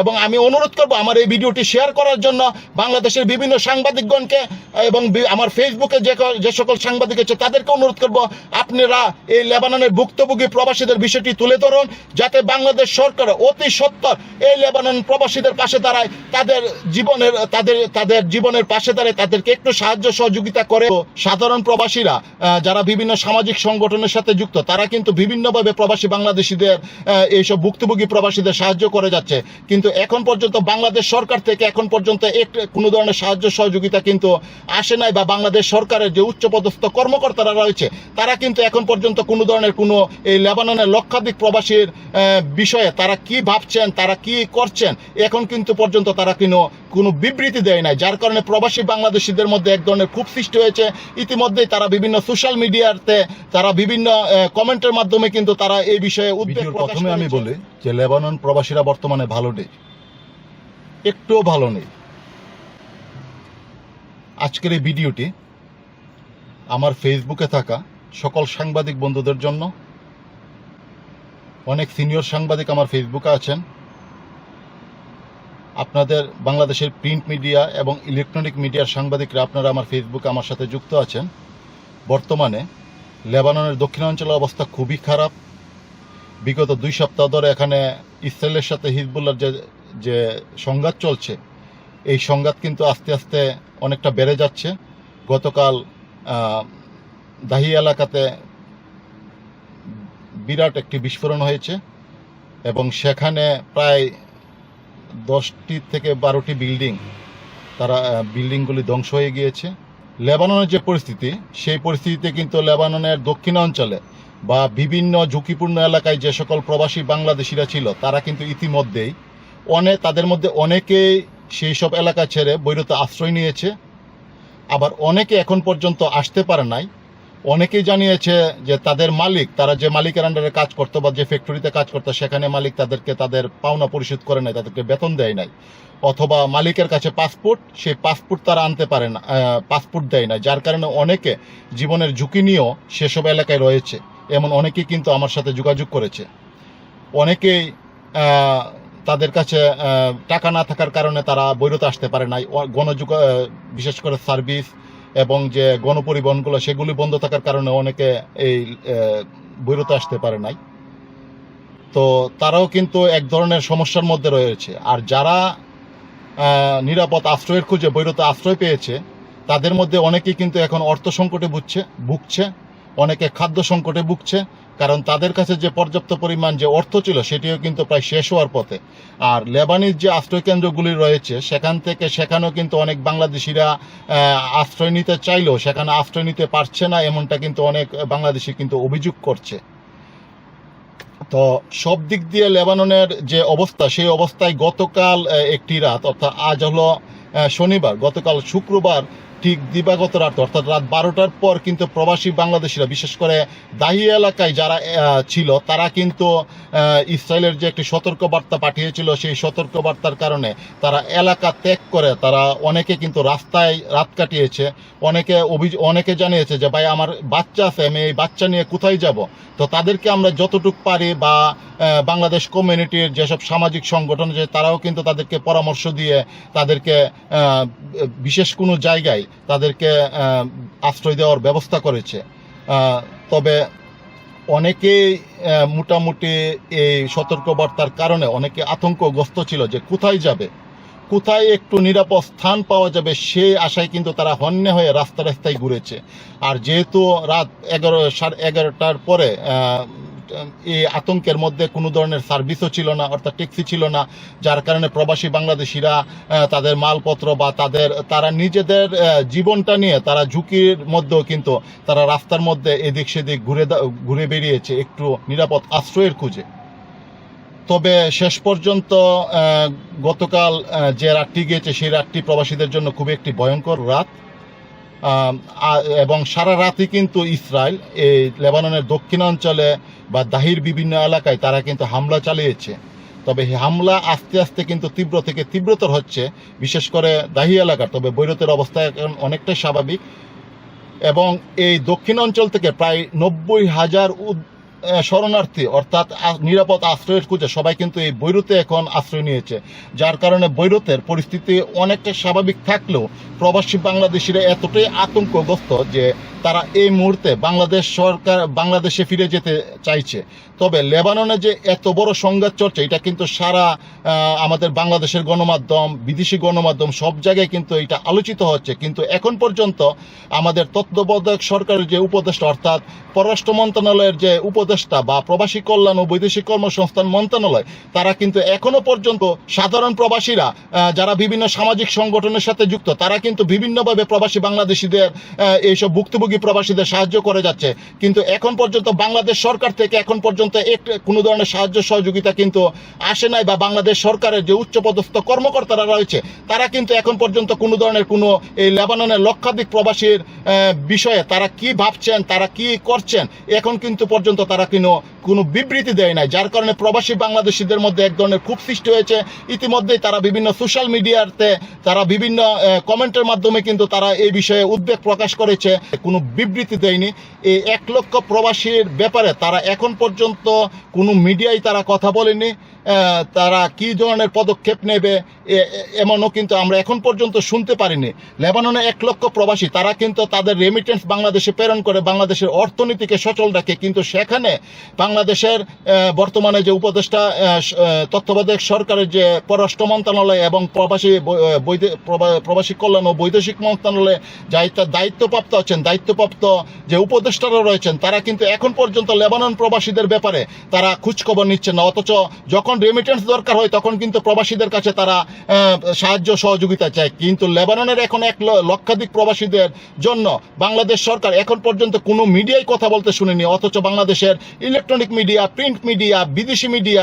এবং আমি অনুরোধ করব আমার এই ভিডিওটি শেয়ার করার জন্য বাংলাদেশের বিভিন্ন সাংবাদিকগণকে এবং আমার ফেসবুকে যে যে সকল সাংবাদিক আছে তাদেরকে অনুরোধ করব, আপনারা এই লেবাননের ভুক্তভোগী প্রবাসীদের বিষয়টি তুলে ধরুন, যাতে বাংলাদেশ সরকার অতি সত্তর এই লেবানন প্রবাসীদের পাশে দাঁড়ায়, তাদের জীবনের, তাদের তাদের জীবনের পাশে দাঁড়ায়, তাদেরকে একটু সাহায্য সহযোগিতা করে। সাধারণ প্রবাসীরা যারা বিভিন্ন সামাজিক সংগঠনের সাথে যুক্ত, তারা কিন্তু বিভিন্নভাবে প্রবাসী বাংলাদেশিদের এইসব ভুক্তভোগী প্রবাসীদের সাহায্য করে যাচ্ছে। কিন্তু এখন পর্যন্ত বাংলাদেশ সরকার থেকে এখন পর্যন্ত এক- কোনো ধরনের সাহায্য সহযোগিতা কিন্তু আসে নাই বা বাংলাদেশ সরকারের যে উচ্চপদস্থ কর্মকর্তারা রয়েছে তারা কিন্তু এখন পর্যন্ত কোনো ধরনের কোনো এই লেবাননের লক্ষাধিক প্রবাসীর বিষয়ে তারা কি ভাবছেন তারা কি করছেন এখন কিন্তু পর্যন্ত তারা কোনো কোনো বিবৃতি দেয় নাই। যার কারণে প্রবাসী বাংলাদেশিদের মধ্যে এক ধরনের খুব সৃষ্টি হয়েছে। ইতিমধ্যেই তারা বিভিন্ন সোশ্যাল মিডিয়াতে তারা বিভিন্ন কমেন্টের মাধ্যমে কিন্তু তারা এই বিষয়ে উদ্বেগ প্রকাশ প্রথমে আমি বলি যে লেবানন প্রবাসীরা বর্তমানে ভালো নেই, একটুও ভালো নেই। আজকের এই ভিডিওটি আমার ফেসবুকে থাকা সকল সাংবাদিক বন্ধুদের জন্য। অনেক সিনিয়র সাংবাদিক আমার ফেসবুকে আছেন। আপনাদের বাংলাদেশের প্রিন্ট মিডিয়া এবং ইলেকট্রনিক মিডিয়ার সাংবাদিকরা আপনারা আমার ফেসবুকে আমার সাথে যুক্ত আছেন। বর্তমানে লেবাননের দক্ষিণাঞ্চলের অবস্থা খুবই খারাপ। বিগত দুই সপ্তাহ ধরে এখানে ইসরায়েলের সাথে হিজবুল্লার যে যে সংঘাত চলছে, এই সংঘাত কিন্তু আস্তে আস্তে অনেকটা বেড়ে যাচ্ছে। গতকাল দাহি এলাকাতে বিরাট একটি বিস্ফোরণ হয়েছে এবং সেখানে প্রায় দশটি থেকে বারোটি বিল্ডিং, তারা বিল্ডিংগুলি ধ্বংস হয়ে গিয়েছে। লেবাননের যে পরিস্থিতি, সেই পরিস্থিতিতে কিন্তু লেবাননের দক্ষিণাঞ্চলে বা বিভিন্ন ঝুঁকিপূর্ণ এলাকায় যে সকল প্রবাসী বাংলাদেশিরা ছিল, তারা কিন্তু ইতিমধ্যেই অনেক তাদের মধ্যে অনেকেই সেই সব এলাকা ছেড়ে বৈরতে আশ্রয় নিয়েছে। আবার অনেকে এখন পর্যন্ত আসতে পারে নাই। অনেকেই জানিয়েছে যে তাদের মালিক, তারা যে মালিকের আন্ডারে কাজ করতো বা যে ফ্যাক্টরিতে কাজ করতো, সেখানে মালিক তাদেরকে তাদের পাওনা পরিশোধ করে নাই, তাদেরকে বেতন দেয় নাই। অথবা মালিকের কাছে পাসপোর্ট সেই পাসপোর্ট তারা আনতে পারে না পাসপোর্ট দেয় না যার কারণে অনেকে জীবনের ঝুঁকি নিয়েও সেসব এলাকায় রয়েছে। এমন অনেকেই কিন্তু আমার সাথে যোগাযোগ করেছে। অনেকেই তাদের কাছে টাকা না থাকার কারণে তারা বৈরতে আসতে পারে নাই। গণযোগ বিশেষ করে সার্ভিস এবং যে গণপরিবহনগুলো, সেগুলি বন্ধ থাকার কারণে অনেকে এই বৈরতে আসতে পারে নাই। তো তারাও কিন্তু এক ধরনের সমস্যার মধ্যে রয়েছে। আর যারা নিরাপদ আশ্রয়ের খুঁজে বৈরতে আশ্রয় পেয়েছে, তাদের মধ্যে অনেকেই কিন্তু এখন অর্থ সংকটে বুঝছে ভুগছে। অনেকে খাদ্য সংকটে ভুগছে, কারণ তাদের কাছে যে পর্যাপ্ত পরিমাণ যে অর্থ ছিল সেটিও কিন্তু প্রায় শেষ হওয়ার পথে। আর লেবানিজ যে আশ্রয় কেন্দ্রগুলি রয়েছে, সেখান থেকে সেখানেও কিন্তু অনেক বাংলাদেশিরা আশ্রয় নিতে চাইলেও সেখানে আশ্রয় নিতে পারছে না, এমনটা কিন্তু অনেক বাংলাদেশি কিন্তু অভিযোগ করছে। তো সব দিক দিয়ে লেবাননের যে অবস্থা, সেই অবস্থায় গতকাল একটি রাত, অর্থাৎ আজ হলো শনিবার, গতকাল শুক্রবার ঠিক দিবাগত রাত, অর্থাৎ রাত বারোটার পর কিন্তু প্রবাসী বাংলাদেশিরা, বিশেষ করে দাহি এলাকায় যারা ছিল, তারা কিন্তু ইসরায়েলের যে একটি সতর্কবার্তা পাঠিয়েছিল, সেই সতর্কবার্তার কারণে তারা এলাকা ত্যাগ করে, তারা অনেকে কিন্তু রাস্তায় রাত কাটিয়েছে। অনেকে অভিযোগ অনেকে জানিয়েছে যে, ভাই, আমার বাচ্চা আছে, আমি এই বাচ্চা নিয়ে কোথায় যাব? তো তাদেরকে আমরা যতটুকু পারি বা বাংলাদেশ কমিউনিটির যেসব সামাজিক সংগঠন যে তারাও কিন্তু তাদেরকে পরামর্শ দিয়ে তাদেরকে বিশেষ কোনো জায়গায় তাদেরকে আশ্রয় দেওয়ার ব্যবস্থা করেছে। তবে অনেকেই মোটামুটি এই সতর্কবার্তার কারণে অনেকে আতঙ্কগ্রস্ত ছিল যে কোথায় যাবে, কোথায় একটু নিরাপদ স্থান পাওয়া যাবে সেই আশায় কিন্তু তারা হন্যে হয়ে রাস্তা রাস্তায় ঘুরেছে। আর যেহেতু রাত এগারো, সাড়ে এগারোটার পরে আতঙ্কের মধ্যে কোনো ধরনের সার্ভিসও ছিল না, অর্থাৎ ট্যাক্সি ছিল না, যার কারণে প্রবাসী বাংলাদেশিরা তাদের মালপত্র বা তাদের, তারা নিজেদের জীবনটা নিয়ে তারা ঝুঁকির মধ্যেও কিন্তু তারা রাস্তার মধ্যে এদিক সেদিক ঘুরে ঘুরে বেরিয়েছে একটু নিরাপদ আশ্রয়ের খুঁজে। তবে শেষ পর্যন্ত গতকাল যে রাতটি গিয়েছে সেই রাতটি প্রবাসীদের জন্য খুবই একটি ভয়ঙ্কর রাত। এবং সারা রাতই কিন্তু ইসরায়েল, এই লেবাননের দক্ষিণাঞ্চলে বা দাহির বিভিন্ন এলাকায় তারা কিন্তু হামলা চালিয়েছে। তবে হামলা আস্তে আস্তে কিন্তু তীব্র থেকে তীব্রতর হচ্ছে, বিশেষ করে দাহি এলাকার। তবে বৈরতের অবস্থা এখন অনেকটাই স্বাভাবিক এবং এই দক্ষিণ অঞ্চল থেকে প্রায় নব্বই হাজার শরণার্থী, অর্থাৎ নিরাপদ আশ্রয়ের খুঁজে সবাই কিন্তু এই বৈরুতে এখন আশ্রয় নিয়েছে, যার কারণে বৈরুতের পরিস্থিতি অনেকটা স্বাভাবিক থাকলেও প্রবাসী বাংলাদেশিরা এতটাই আতঙ্কগ্রস্ত যে তারা এই মুহূর্তে বাংলাদেশ সরকার, বাংলাদেশে ফিরে যেতে চাইছে। তবে লেবাননে যে এত বড় সংঘাত চলছে, এটা কিন্তু সারা আমাদের বাংলাদেশের গণমাধ্যম, বিদেশি গণমাধ্যম সব জায়গায় কিন্তু এটা আলোচিত হচ্ছে। কিন্তু এখন পর্যন্ত আমাদের তত্ত্বাবধায়ক সরকারের যে উপদেষ্টা, অর্থাৎ পররাষ্ট্র মন্ত্রণালয়ের যে উপদেষ্টা বা প্রবাসী কল্যাণ ও বৈদেশিক কর্মসংস্থান মন্ত্রণালয়, তারা কিন্তু এখনও পর্যন্ত সাধারণ প্রবাসীরা যারা বিভিন্ন সামাজিক সংগঠনের সাথে যুক্ত, তারা কিন্তু বিভিন্নভাবে প্রবাসী বাংলাদেশিদের এইসব ভুক্তভোগী প্রবাসীদের সাহায্য করে যাচ্ছে। কিন্তু এখন পর্যন্ত বাংলাদেশ সরকার থেকে এখন পর্যন্ত এক কোনো ধরনের সাহায্য সহযোগিতা কিন্তু আসে নাই বা বাংলাদেশ সরকারের যে উচ্চপদস্থ কর্মকর্তারা রয়েছে, তারা কিন্তু এখন পর্যন্ত কোনো ধরনের কোনো এই লেবাননের লক্ষাধিক প্রবাসীর বিষয়ে তারা কি ভাবছেন, তারা কি করছেন, এখন কিন্তু পর্যন্ত তারা কোনো কোনো বিবৃতি দেয় নাই, যার কারণে প্রবাসী বাংলাদেশিদের মধ্যে এক ধরনের খুব সৃষ্টি হয়েছে। ইতিমধ্যেই তারা বিভিন্ন সোশ্যাল মিডিয়াতে, তারা বিভিন্ন কমেন্টের মাধ্যমে কিন্তু তারা এই বিষয়ে উদ্বেগ প্রকাশ করেছে। কোনো বিবৃতি দেয়নি। এই এক লক্ষ প্রবাসীর ব্যাপারে তারা এখন পর্যন্ত কোনো মিডিয়ায় তারা কথা বলেনি। তারা কি ধরনের পদক্ষেপ নেবে এমনও কিন্তু আমরা এখন পর্যন্ত শুনতে পারিনি। লেবাননে এক লক্ষ প্রবাসী, তারা কিন্তু তাদের রেমিটেন্স বাংলাদেশে প্রেরণ করে, বাংলাদেশের অর্থনীতিকে সচল রাখে। কিন্তু সেখানে বাংলাদেশের বর্তমানে যে উপদেষ্টা তত্ত্বাবধায়ক সরকারের যে পররাষ্ট্র মন্ত্রণালয় এবং প্রবাসী প্রবাসী কল্যাণ ও বৈদেশিক মন্ত্রণালয়ে দায়িত্ব দায়িত্বপ্রাপ্ত আছেন, দায়িত্বপ্রাপ্ত যে উপদেষ্টারা রয়েছেন। তারা কিন্তু এখন পর্যন্ত লেবানন প্রবাসীদের ব্যাপারে তারা খোঁজখবর নিচ্ছেন না। অথচ যখন রেমিটেন্স দরকার হয়, তখন কিন্তু প্রবাসীদের কাছে তারা সাহায্য সহযোগিতা চায়। কিন্তু লেবাননের এখন এক লক্ষাধিক প্রবাসীদের জন্য বাংলাদেশ সরকার এখন পর্যন্ত কোনো মিডিয়ায় কথা বলতে শুনেনি। অথচ বাংলাদেশের ইলেকট্রনিক মিডিয়া প্রিন্ট মিডিয়া বিদেশি মিডিয়া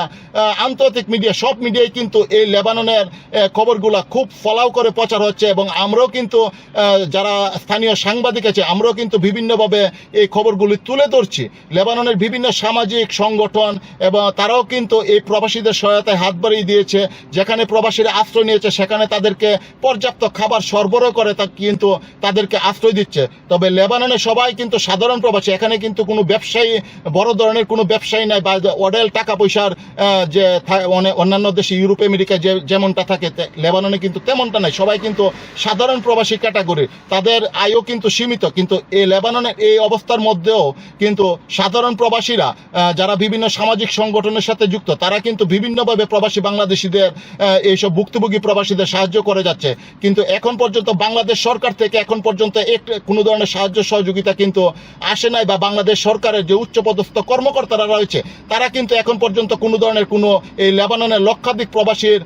আন্তর্জাতিক মিডিয়া সব মিডিয়ায় কিন্তু এই লেবাননের খবরগুলা খুব ফলাও করে প্রচার হচ্ছে এবং আমরাও কিন্তু যারা স্থানীয় সাংবাদিক আছে, আমরাও কিন্তু বিভিন্নভাবে এই খবরগুলি তুলে ধরছি। লেবাননের বিভিন্ন সামাজিক সংগঠন এবং তারাও কিন্তু এই প্রবাসীদের সহায়তায় হাত বাড়িয়ে দিয়েছে। যেখানে প্রবাসীরা আশ্রয় নিয়েছে, সেখানে তাদেরকে পর্যাপ্ত খাবার সরবরাহ করে তা কিন্তু তাদেরকে আশ্রয় দিচ্ছে। তবে লেবাননে সবাই কিন্তু সাধারণ প্রবাসী, এখানে কিন্তু কোনো ব্যবসায়ী, বড় ধরনের কোনো ব্যবসায়ী নাই বা অডেল টাকা পয়সার যে অন্যান্য দেশে, ইউরোপ, আমেরিকায় যে, যেমনটা থাকে লেবাননে কিন্তু তেমনটা নাই। সবাই কিন্তু সাধারণ প্রবাসী ক্যাটাগরি। তাদের আয়ও কিন্তু সীমিত। কিন্তু এই লেবাননের এই অবস্থার মধ্যেও কিন্তু সাধারণ প্রবাসীরা যারা বিভিন্ন সামাজিক সংগঠনের সাথে যুক্ত, তারা কিন্তু বিভিন্নভাবে প্রবাসী বাংলাদেশিদের এইসব ভুক্তভোগী প্রবাসীদের সাহায্য করে যাচ্ছে। কিন্তু এখন পর্যন্ত বাংলাদেশ সরকার থেকে এখন পর্যন্ত এক, কোনো ধরনের সাহায্য সহযোগিতা কিন্তু আসে নাই বা বাংলাদেশ সরকারের যে উচ্চপদস্থ কর্মকর্তারা রয়েছে, তারা কিন্তু এখন পর্যন্ত কোনো ধরনের কোনো এই লেবাননের লক্ষাধিক প্রবাসীর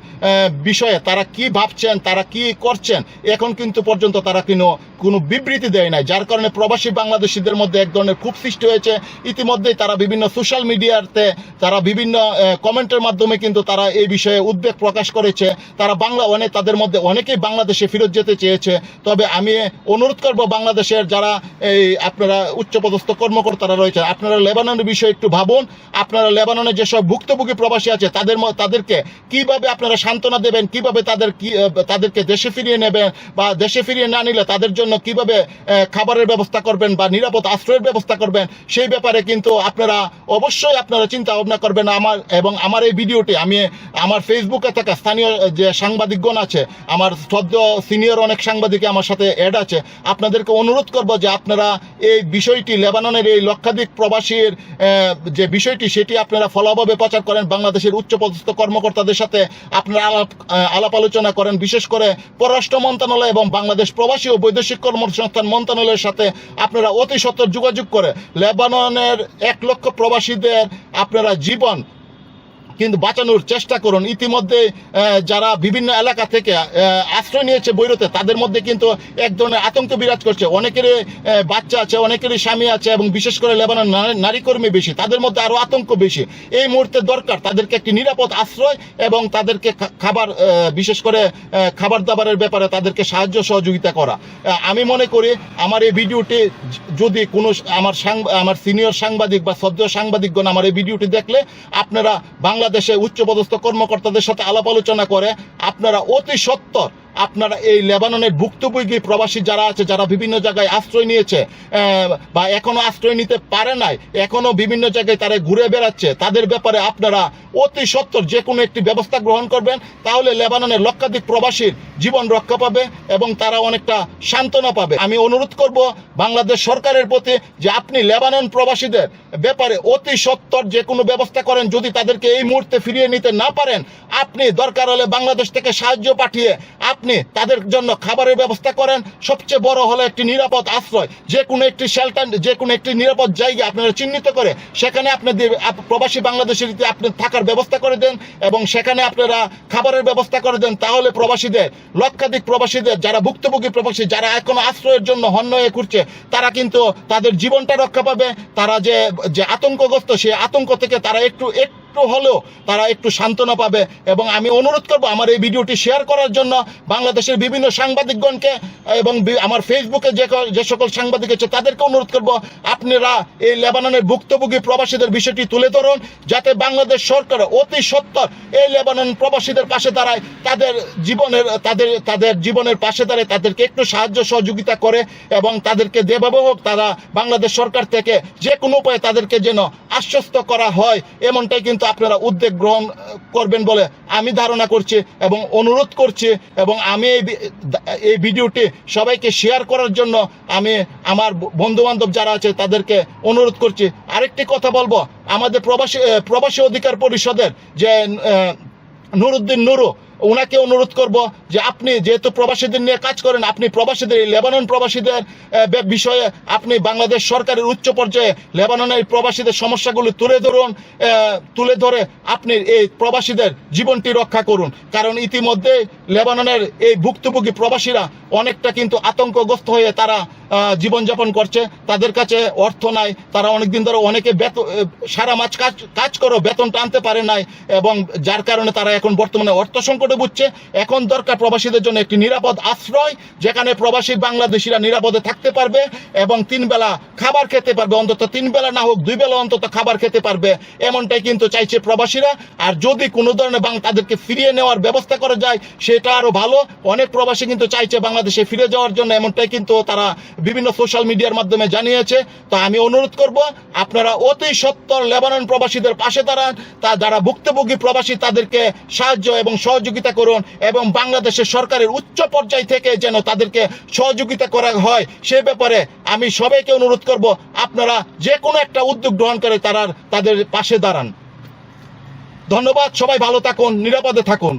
বিষয়ে তারা কি ভাবছেন, তারা কি করছেন, এখন কিন্তু পর্যন্ত তারা কোনো কোনো বিবৃতি দেয় নাই। যার কারণে প্রবাসী বাংলাদেশিদের মধ্যে এক ধরনের ক্ষোভ সৃষ্টি হয়েছে। ইতিমধ্যেই তারা বিভিন্ন সোশ্যাল মিডিয়াতে, তারা বিভিন্ন কমেন্টের মাধ্যমে কিন্তু তারা এই বিষয়ে উদ্বেগ প্রকাশ করেছে। তারা বাংলা অনেক, তাদের মধ্যে অনেকেই বাংলাদেশে ফেরত যেতে চেয়েছে। তবে আমি অনুরোধ করব বাংলাদেশের যারা এই আপনারা উচ্চপদস্থ কর্মকর্তারা রয়েছে আপনারা লেবাননের বিষয়ে একটু ভাবুন। আপনারা লেবাননে যেসব ভুক্তভোগী প্রবাসী আছে, তাদের তাদেরকে কীভাবে আপনারা সান্ত্বনা দেবেন? কীভাবে তাদের কি তাদেরকে দেশে ফিরিয়ে নেবেন? বা দেশে ফিরিয়ে না নিলে তাদের জন্য কীভাবে খাবারের ব্যবস্থা করবেন বা নিরাপদ আশ্রয়ের ব্যবস্থা করবেন, সেই ব্যাপারে কিন্তু আপনারা অবশ্যই আপনারা চিন্তা ভাবনা করবেন। আমার এবং আমার এই ভিডিওটি আমি আমার ফেসবুকে থাকা স্থানীয় যে সাংবাদিকগণ আছে, আমার সদ্য সিনিয়র অনেক সাংবাদিক আমার সাথে অ্যাড আছে, আপনাদেরকে অনুরোধ করব যে আপনারা এই বিষয়টি, লেবাননের এই লক্ষাধিক প্রবাসীর যে বিষয়টি, সেটি আপনারা ফলাভাবে প্রচার করেন। বাংলাদেশের উচ্চপদস্থ কর্মকর্তাদের সাথে আপনারা আলাপ আলাপ আলোচনা করেন। বিশেষ করে পররাষ্ট্র মন্ত্রণালয় এবং বাংলাদেশ প্রবাসী ও বৈদেশিক কর্মসংস্থান মন্ত্রণালয়ের সাথে আপনারা অতি সত্তর যোগাযোগ করে লেবাননের এক লক্ষ প্রবাসীদের আপনারা জীবন কিন্তু বাঁচানোর চেষ্টা করুন। ইতিমধ্যে যারা বিভিন্ন এলাকা থেকে আশ্রয় নিয়েছে বৈরতে, তাদের মধ্যে কিন্তু এক ধরনের আতঙ্ক বিরাজ করছে। অনেকেরই বাচ্চা আছে, অনেকেরই স্বামী আছে এবং বিশেষ করে লেবানন নারী- কর্মী বেশি। তাদের মধ্যে আরও আতঙ্ক বেশি। এই মুহূর্তে দরকার তাদেরকে একটি নিরাপদ আশ্রয় এবং তাদেরকে খাবার বিশেষ করে খাবার দাবারের ব্যাপারে তাদেরকে সাহায্য সহযোগিতা করা। আমি মনে করি আমার এই ভিডিওটি যদি কোনো আমার আমার সিনিয়র সাংবাদিক বা সদ্য সাংবাদিকগণ আমার এই ভিডিওটি দেখলে, আপনারা বাংলাদেশে উচ্চপদস্থ কর্মকর্তাদের সাথে আলাপ আলোচনা করে আপনারা অতি সত্বর আপনারা এই লেবাননের ভুক্তভোগী প্রবাসী যারা আছে, যারা বিভিন্ন জায়গায় আশ্রয় নিয়েছে বা এখনও আশ্রয় নিতে পারে নাই, এখনও বিভিন্ন জায়গায় তারা ঘুরে বেড়াচ্ছে, তাদের ব্যাপারে আপনারা অতি সত্তর যে কোনো একটি ব্যবস্থা গ্রহণ করবেন, তাহলে লেবাননের লক্ষাধিক প্রবাসীর জীবন রক্ষা পাবে এবং তারা অনেকটা সান্ত্বনা পাবে। আমি অনুরোধ করব বাংলাদেশ সরকারের প্রতি যে আপনি লেবানন প্রবাসীদের ব্যাপারে অতি সত্তর যে কোনো ব্যবস্থা করেন, যদি তাদেরকে এই মুহূর্তে ফিরিয়ে নিতে না পারেন, আপনি দরকার হলে বাংলাদেশ থেকে সাহায্য পাঠিয়ে আপনি তাদের জন্য খাবারের ব্যবস্থা করেন। সবচেয়ে বড় হলো একটি নিরাপদ আশ্রয়। যে কোনো একটি শেল্টার যে কোনো একটি নিরাপদ জায়গা আপনারা চিহ্নিত করে সেখানে আপনাদের প্রবাসী বাংলাদেশের আপনি থাকার ব্যবস্থা করে দেন এবং সেখানে আপনারা খাবারের ব্যবস্থা করে দেন, তাহলে প্রবাসীদের, লক্ষাধিক প্রবাসীদের, যারা ভুক্তভোগী প্রবাসী, যারা এখনও আশ্রয়ের জন্য হন্য হয়ে ঘুরছে, তারা কিন্তু তাদের জীবনটা রক্ষা পাবে। তারা যে যে আতঙ্কগ্রস্ত সেই আতঙ্ক থেকে তারা একটু একটু হলেও তারা একটু সান্ত্বনা পাবে। এবং আমি অনুরোধ করব আমার এই ভিডিওটি শেয়ার করার জন্য বাংলাদেশের বিভিন্ন সাংবাদিকগণকে এবং আমার ফেসবুকে যে যে সকল সাংবাদিক আছে তাদেরকে অনুরোধ করব, আপনারা এই লেবাননের ভুক্তভোগী প্রবাসীদের বিষয়টি তুলে ধরুন, যাতে বাংলাদেশ সরকার অতি সত্তর এই লেবানন প্রবাসীদের পাশে দাঁড়ায়, তাদের জীবনের, তাদের তাদের জীবনের পাশে দাঁড়ায়, তাদেরকে একটু সাহায্য সহযোগিতা করে এবং তাদেরকে যেভাবে হোক তারা বাংলাদেশ সরকার থেকে যে কোনো উপায়ে তাদেরকে যেন আশ্বস্ত করা হয়, এমনটাই কিন্তু আপনারা উদ্যোগ গ্রহণ করবেন বলে আমি ধারণা করছি এবং অনুরোধ করছি এবং আমি এই এই ভিডিওটি সবাইকে শেয়ার করার জন্য আমি আমার বন্ধুবান্ধব যারা আছে তাদেরকে অনুরোধ করছি। আরেকটি কথা বলব, আমাদের প্রবাসী প্রবাসী অধিকার পরিষদের যে নুরুদ্দিন নুরু ওনাকে অনুরোধ করব যে আপনি যেহেতু প্রবাসীদের নিয়ে কাজ করেন, আপনি প্রবাসীদের লেবানন প্রবাসীদের বিষয়ে আপনি বাংলাদেশ সরকারের উচ্চ পর্যায়ে লেবাননের প্রবাসীদের সমস্যাগুলো তুলে ধরুন তুলে ধরে আপনি এই প্রবাসীদের জীবনটি রক্ষা করুন। কারণ ইতিমধ্যে লেবাননের এই ভুক্তভোগী প্রবাসীরা অনেকটা কিন্তু আতঙ্কগ্রস্ত হয়ে তারা জীবনযাপন করছে। তাদের কাছে অর্থ নাই। তারা অনেকদিন ধরে অনেকে বেতন সারা মাস কাজ কাজ করো বেতনটা আনতে পারে নাই এবং যার কারণে তারা এখন বর্তমানে অর্থ সংকটে বুঝছে। এখন দরকার প্রবাসীদের জন্য একটি নিরাপদ আশ্রয়, যেখানে প্রবাসী বাংলাদেশিরা নিরাপদে থাকতে পারবে এবং তিন বেলা খাবার খেতে পারবে, অন্তত তিন বেলা না হোক দুই বেলা অন্তত খাবার খেতে পারবে। এমনটাই কিন্তু চাইছে প্রবাসীরা। আর যদি কোনো ধরনের বাং তাদেরকে ফিরিয়ে নেওয়ার ব্যবস্থা করা যায়, সেটা আরও ভালো। অনেক প্রবাসী কিন্তু চাইছে বাংলাদেশে ফিরে যাওয়ার জন্য। এমনটাই কিন্তু তারা বিভিন্ন সোশ্যাল মিডিয়ার মাধ্যমে জানিয়েছে। তো আমি অনুরোধ করব, আপনারা অতি সত্তর লেবানন প্রবাসীদের পাশে দাঁড়ান। তা যারা ভুক্তভোগী প্রবাসী, তাদেরকে সাহায্য এবং সহযোগিতা করুন এবং বাংলাদেশের সরকারের উচ্চ পর্যায় থেকে যেন তাদেরকে সহযোগিতা করা হয়, সে ব্যাপারে আমি সবাইকে অনুরোধ করব, আপনারা যে কোনো একটা উদ্যোগ গ্রহণ করে তারা তাদের পাশে দাঁড়ান। ধন্যবাদ, সবাই ভালো থাকুন, নিরাপদে থাকুন।